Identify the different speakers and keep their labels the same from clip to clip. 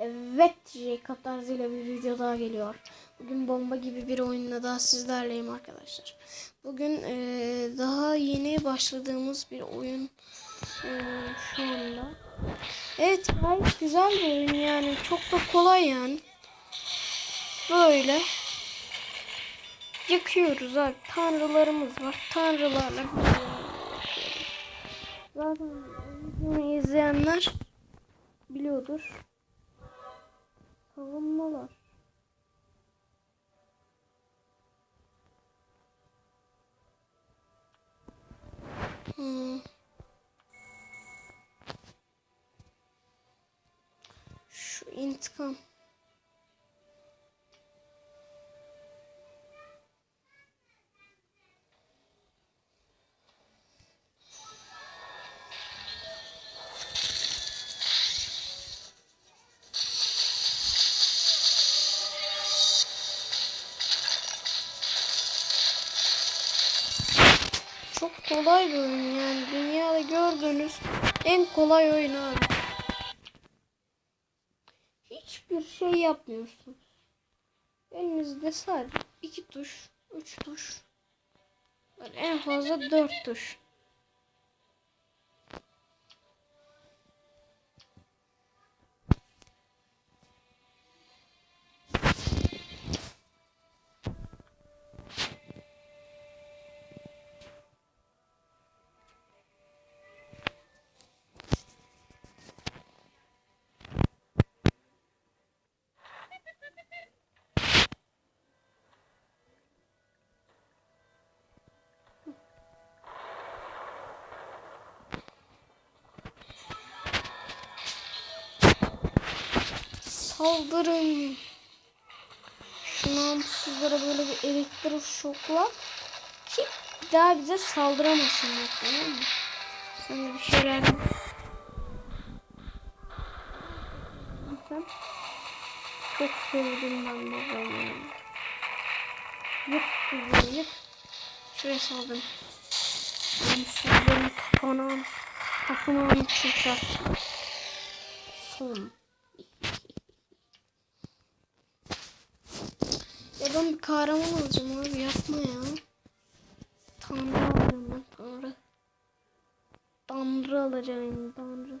Speaker 1: Evet, J tarzıyla bir video daha geliyor. Bugün bomba gibi bir oyunla daha sizlerleyim arkadaşlar. Bugün eee, daha yeni başladığımız bir oyun eee, şu anda. Evet, gayet güzel bir oyun yani. Çok da kolay yani. Böyle. Yıkıyoruz abi. Tanrılarımız var. Tanrılarla. Zaten izleyenler biliyordur. Savunmalar. Hmm. Şu intikam. Kolay bir oyun yani. Dünyada gördüğünüz en kolay oyun abi. Hiçbir şey yapmıyorsunuz. Elinizde sadece iki tuş, üç tuş. En fazla dört tuş. Saldırın. Namussuzlara böyle bir elektrik şokla ki bir daha bize saldıramasınlar tamam mı? Sana bir şeyler. Çok sevdim ben babayı. Yık kızı yık. Şuraya saldım. Namussuzların tapınağın tapınağını çıkarsın. Son. Ya ben bir kahraman olacağım abi yapma ya. Tanrı alacağım ben tanrı. Tanrı alacağım tanrı.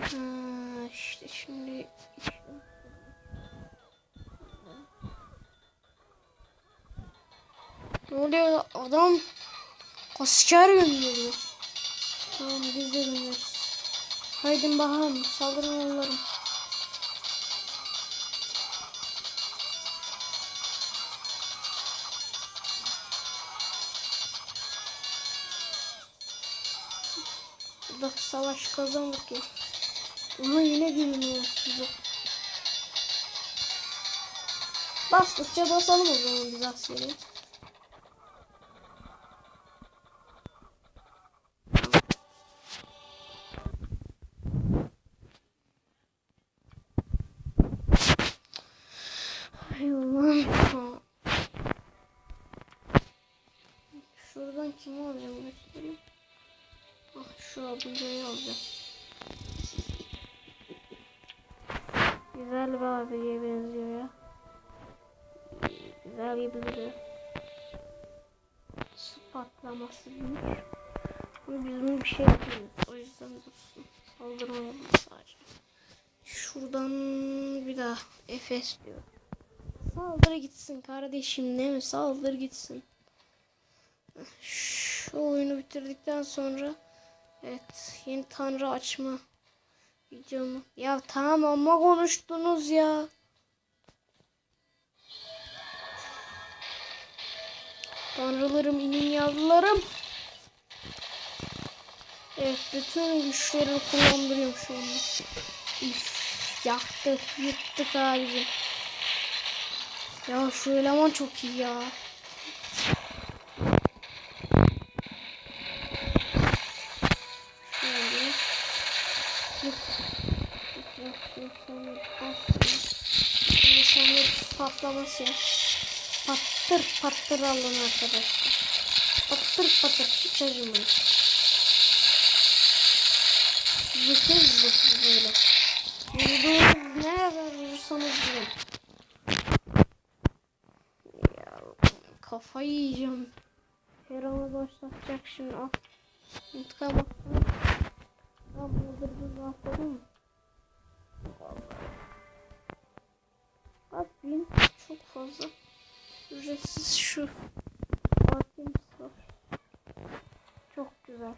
Speaker 1: Ha, işte şimdi ne oluyor adam asker gönderiyor. Tamam biz de gönderiyoruz. Haydi bakalım saldırın onlarım. Burada savaş kazandık ya. Ama yine bilmiyor sizi. Bastıkça basalım o zaman biz askeri. Şuradan kimi alacağım bekleyelim. Ah şu abiyi alacağım. Güzel bir abiye benziyor ya. Güzel gibi duruyor. Su patlaması büyük. Bunu bir şey yapıyoruz. O yüzden dursun. Saldırmayalım sadece. Şuradan bir daha Efes diyor. Saldır gitsin kardeşim değil mi? Saldır gitsin. Şu oyunu bitirdikten sonra evet yeni tanrı açma videomu. Ya tamam ama konuştunuz ya. Tanrılarım inin yavrularım. Evet bütün güçlerimi kullandırıyorum şu anda. Üf, yaktı yıktık abicim. Ya şu eleman çok iyi ya. Patlaması ya. Pattır pattır alın arkadaşlar. Patır patır hiç acımayın. zıkır zıkır böyle. Vurduğunuz ne kadar vurursanız vurun. Kafayı yiyeceğim. Her ana başlatacak şimdi al. İntikam bak. Al vurdurdun rahatladın mı? Bak bin çok fazla. Ücretsiz şu. Bakayım sor. Çok güzel.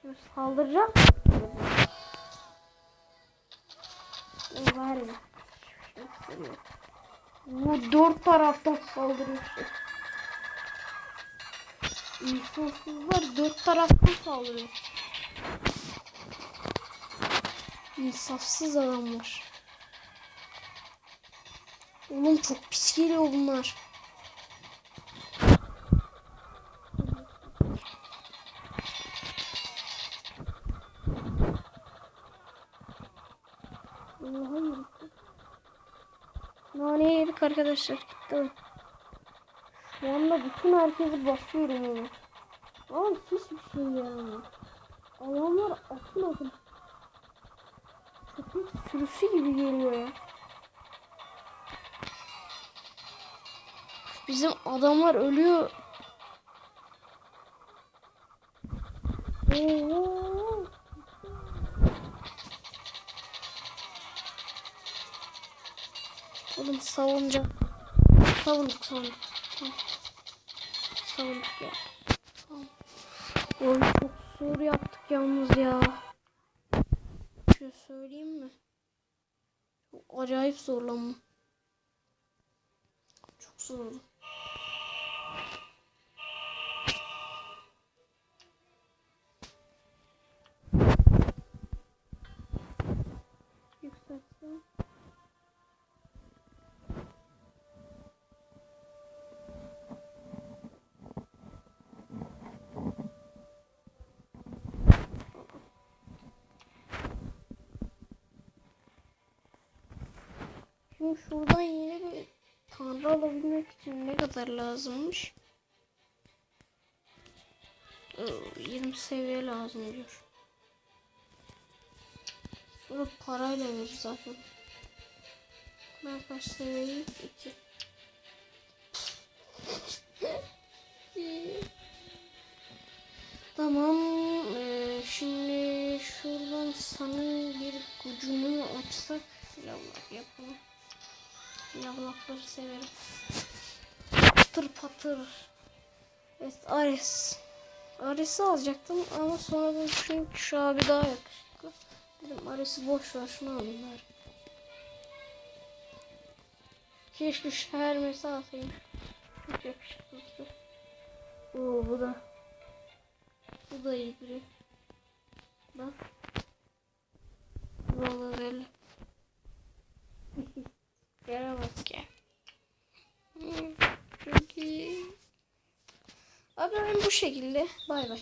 Speaker 1: Şimdi saldıracağım. Ne var ya? Bu dört taraftan saldırıyor işte. İnsafsızlar dört taraftan saldırıyor. İnsafsız adamlar. Oğlum çok pis geliyor bunlar. Vallahi yürüttü. Nane yedik arkadaşlar. Gitti. Şu anda bütün herkesi basıyorum onu. Ama hiçbir şey yaramıyor. Adamlar akın akın. Köpek sürüsü gibi geliyor ya. Bizim adamlar ölüyor. Oo. Oğlum savunacak. Savunduk savunduk. Savunduk ya. Oğlum çok zor yaptık yalnız ya. Şey söyleyeyim mi? Çok acayip zorlanma. Çok zordu. Şuradan yeni bir tanrı alabilmek için ne kadar lazımmış? Ee, 20 seviye lazım diyor. Bunu parayla verir zaten. Ben kaç seviyeyim? 2. tamam. Ee, şimdi şuradan sana bir gücünü açsak. Lavlak yapalım. Lavlakları severim. Patır patır. Evet Ares. Ares'i alacaktım ama sonradan düşündüm ki şu abi daha yakışıklı. Dedim Ares'i boş ver şunu alayım bari. Keşke şu Hermes'i alsayım. Çok yakışıklı. Oo bu da. Bu da iyi biri. Bak. Vallahi öyle. Yere ya. İyi. Abi ben bu şekilde. Bay bay.